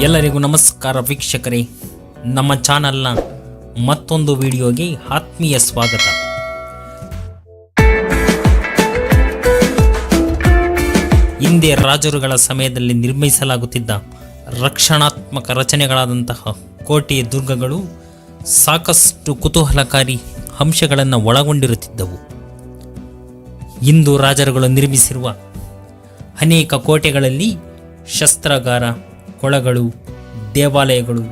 ಎಲ್ಲರಿಗೂ ನಮಸ್ಕಾರ ವೀಕ್ಷಕರೇ. ನಮ್ಮ ಚಾನಲ್ನ ಮತ್ತೊಂದು ವಿಡಿಯೋಗೆ ಆತ್ಮೀಯ ಸ್ವಾಗತ. ಹಿಂದೆ ರಾಜರುಗಳ ಸಮಯದಲ್ಲಿ ನಿರ್ಮಿಸಲಾಗುತ್ತಿದ್ದ ರಕ್ಷಣಾತ್ಮಕ ರಚನೆಗಳಾದಂತಹ ಕೋಟೆಯ ದುರ್ಗಗಳು ಸಾಕಷ್ಟು ಕುತೂಹಲಕಾರಿ ಅಂಶಗಳನ್ನು ಒಳಗೊಂಡಿರುತ್ತಿದ್ದವು. ಇಂದು ರಾಜರುಗಳು ನಿರ್ಮಿಸಿರುವ ಅನೇಕ ಕೋಟೆಗಳಲ್ಲಿ ಶಸ್ತ್ರಾಗಾರ ಕೊಳಗಳು, ದೇವಾಲಯಗಳು,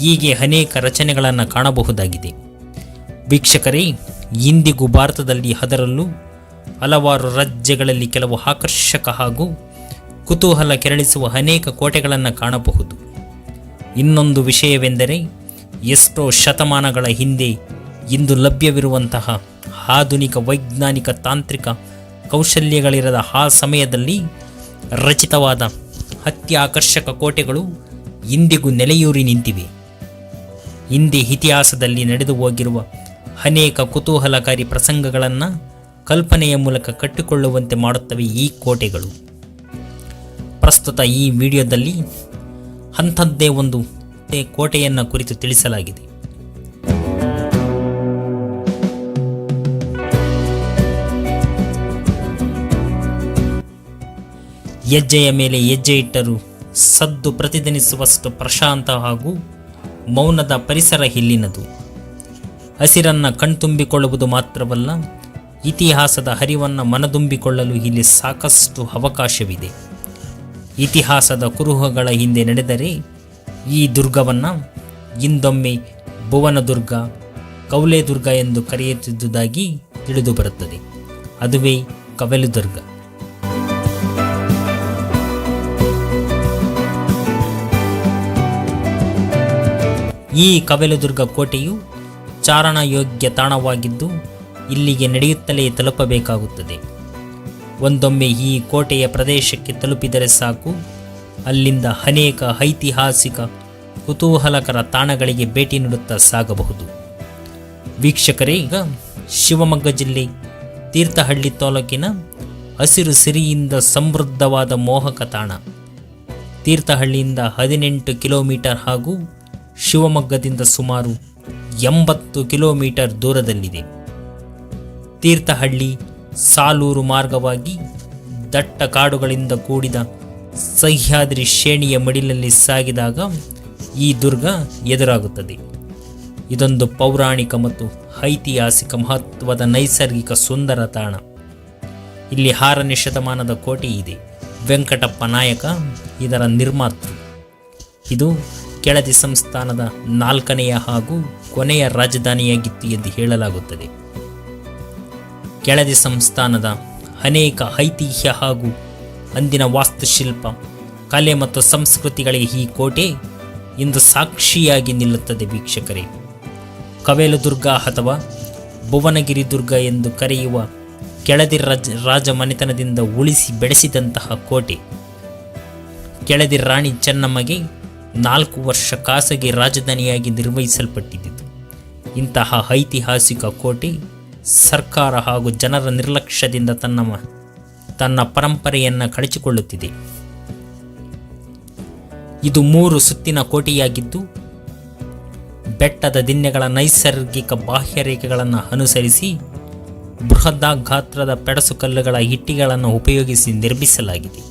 ಹೀಗೆ ಅನೇಕ ರಚನೆಗಳನ್ನು ಕಾಣಬಹುದಾಗಿದೆ. ವೀಕ್ಷಕರೇ, ಇಂದಿಗೂ ಭಾರತದಲ್ಲಿ ಅದರಲ್ಲೂ ಹಲವಾರು ರಾಜ್ಯಗಳಲ್ಲಿ ಕೆಲವು ಆಕರ್ಷಕ ಹಾಗೂ ಕುತೂಹಲ ಕೆರಳಿಸುವ ಅನೇಕ ಕೋಟೆಗಳನ್ನು ಕಾಣಬಹುದು. ಇನ್ನೊಂದು ವಿಷಯವೆಂದರೆ ಎಷ್ಟೋ ಶತಮಾನಗಳ ಹಿಂದೆ ಇಂದು ಲಭ್ಯವಿರುವಂತಹ ಆಧುನಿಕ ವೈಜ್ಞಾನಿಕ ತಾಂತ್ರಿಕ ಕೌಶಲ್ಯಗಳಿರದ ಆ ಸಮಯದಲ್ಲಿ ರಚಿತವಾದ ಅತ್ಯಾಕರ್ಷಕ ಕೋಟೆಗಳು ಇಂದಿಗೂ ನೆಲೆಯೂರಿ ನಿಂತಿವೆ. ಹಿಂದೆ ಇತಿಹಾಸದಲ್ಲಿ ನಡೆದು ಹೋಗಿರುವ ಅನೇಕ ಕುತೂಹಲಕಾರಿ ಪ್ರಸಂಗಗಳನ್ನು ಕಲ್ಪನೆಯ ಮೂಲಕ ಕಟ್ಟಿಕೊಳ್ಳುವಂತೆ ಮಾಡುತ್ತವೆ ಈ ಕೋಟೆಗಳು. ಪ್ರಸ್ತುತ ಈ ವಿಡಿಯೋದಲ್ಲಿ ಅಂಥದ್ದೇ ಒಂದು ಕೋಟೆಯನ್ನು ಕುರಿತು ತಿಳಿಸಲಾಗಿದೆ. ಹೆಜ್ಜೆಯ ಮೇಲೆ ಹೆಜ್ಜೆ ಇಟ್ಟರು ಸದ್ದು ಪ್ರತಿಧ್ವನಿಸುವಷ್ಟು ಪ್ರಶಾಂತ ಹಾಗೂ ಮೌನದ ಪರಿಸರ ಇಲ್ಲಿನದು. ಹಸಿರನ್ನು ಕಣ್ತುಂಬಿಕೊಳ್ಳುವುದು ಮಾತ್ರವಲ್ಲ, ಇತಿಹಾಸದ ಹರಿವನ್ನು ಮನದುಂಬಿಕೊಳ್ಳಲು ಇಲ್ಲಿ ಸಾಕಷ್ಟು ಅವಕಾಶವಿದೆ. ಇತಿಹಾಸದ ಕುರುಹಗಳ ಹಿಂದೆ ನಡೆದರೆ ಈ ದುರ್ಗವನ್ನು ಇಂದೊಮ್ಮೆ ಭುವನದುರ್ಗ, ಕೌಲೆದುರ್ಗ ಎಂದು ಕರೆಯುತ್ತಿದ್ದುದಾಗಿ ತಿಳಿದುಬರುತ್ತದೆ. ಅದುವೇ ಕವೆಲುದುರ್ಗ. ಈ ಕವಲದುರ್ಗ ಕೋಟೆಯು ಚಾರಣಯೋಗ್ಯ ತಾಣವಾಗಿದ್ದು, ಇಲ್ಲಿಗೆ ನಡೆಯುತ್ತಲೇ ತಲುಪಬೇಕಾಗುತ್ತದೆ. ಒಂದೊಮ್ಮೆ ಈ ಕೋಟೆಯ ಪ್ರದೇಶಕ್ಕೆ ತಲುಪಿದರೆ ಸಾಕು. ಅಲ್ಲಿಂದ ಅನೇಕ ಐತಿಹಾಸಿಕ ಕುತೂಹಲಕರ ತಾಣಗಳಿಗೆ ಭೇಟಿ ನೀಡುತ್ತಾ ಸಾಗಬಹುದು. ವೀಕ್ಷಕರೇ, ಈಗ ಶಿವಮೊಗ್ಗ ಜಿಲ್ಲೆ ತೀರ್ಥಹಳ್ಳಿ ತಾಲೂಕಿನ ಹಸಿರು ಸಿರಿಯಿಂದ ಸಮೃದ್ಧವಾದ ಮೋಹಕ ತಾಣ. ತೀರ್ಥಹಳ್ಳಿಯಿಂದ ಹದಿನೆಂಟು ಕಿಲೋಮೀಟರ್ ಹಾಗೂ ಶಿವಮೊಗ್ಗದಿಂದ ಸುಮಾರು ಎಂಬತ್ತು ಕಿಲೋಮೀಟರ್ ದೂರದಲ್ಲಿದೆ. ತೀರ್ಥಹಳ್ಳಿ, ಸಾಲೂರು ಮಾರ್ಗವಾಗಿ ದಟ್ಟ ಕಾಡುಗಳಿಂದ ಕೂಡಿದ ಸಹ್ಯಾದ್ರಿ ಶ್ರೇಣಿಯ ಮಡಿಲಲ್ಲಿ ಸಾಗಿದಾಗ ಈ ದುರ್ಗ ಎದುರಾಗುತ್ತದೆ. ಇದೊಂದು ಪೌರಾಣಿಕ ಮತ್ತು ಐತಿಹಾಸಿಕ ಮಹತ್ವದ ನೈಸರ್ಗಿಕ ಸುಂದರ ತಾಣ. ಇಲ್ಲಿ ಆರನೇ ಶತಮಾನದ ಕೋಟೆ ಇದೆ ವೆಂಕಟಪ್ಪ ನಾಯಕ ಇದರ ನಿರ್ಮಾತೃ. ಇದು ಕೆಳದಿ ಸಂಸ್ಥಾನದ ನಾಲ್ಕನೆಯ ಹಾಗೂ ಕೊನೆಯ ರಾಜಧಾನಿಯಾಗಿತ್ತು ಎಂದು ಹೇಳಲಾಗುತ್ತದೆ. ಕೆಳದಿ ಸಂಸ್ಥಾನದ ಅನೇಕ ಐತಿಹ್ಯ ಹಾಗೂ ಅಂದಿನ ವಾಸ್ತುಶಿಲ್ಪ, ಕಲೆ ಮತ್ತು ಸಂಸ್ಕೃತಿಗಳಿಗೆ ಈ ಕೋಟೆ ಇಂದು ಸಾಕ್ಷಿಯಾಗಿ ನಿಲ್ಲುತ್ತದೆ ವೀಕ್ಷಕರೇ. ಕವೇಲದುರ್ಗ ಅಥವಾ ಭುವನಗಿರಿ ದುರ್ಗ ಎಂದು ಕರೆಯುವ ಕೆಳದಿ ರಾಜ ಮನೆತನದಿಂದ ಉಳಿಸಿ ಬೆಳೆಸಿದಂತಹ ಕೋಟೆ. ಕೆಳದಿ ರಾಣಿ ಚೆನ್ನಮ್ಮಗೆ ನಾಲ್ಕು ವರ್ಷ ಖಾಸಗಿ ರಾಜಧಾನಿಯಾಗಿ ನಿರ್ವಹಿಸಲ್ಪಟ್ಟಿದ್ದು ಇಂತಹ ಐತಿಹಾಸಿಕ ಕೋಟೆ ಸರ್ಕಾರ ಹಾಗೂ ಜನರ ನಿರ್ಲಕ್ಷ್ಯದಿಂದ ತನ್ನ ತನ್ನ ಪರಂಪರೆಯನ್ನು ಕಳಚಿಕೊಳ್ಳುತ್ತಿದೆ. ಇದು ಮೂರು ಸುತ್ತಿನ ಕೋಟೆಯಾಗಿದ್ದು, ಬೆಟ್ಟದ ದಿನ್ನೆಗಳ ನೈಸರ್ಗಿಕ ಬಾಹ್ಯರೇಖೆಗಳನ್ನು ಅನುಸರಿಸಿ ಬೃಹದಾಗಾತ್ರದ ಪೆಡಸು ಕಲ್ಲುಗಳ ಇಟ್ಟಿಗೆಗಳನ್ನು ಉಪಯೋಗಿಸಿ ನಿರ್ಮಿಸಲಾಗಿದೆ.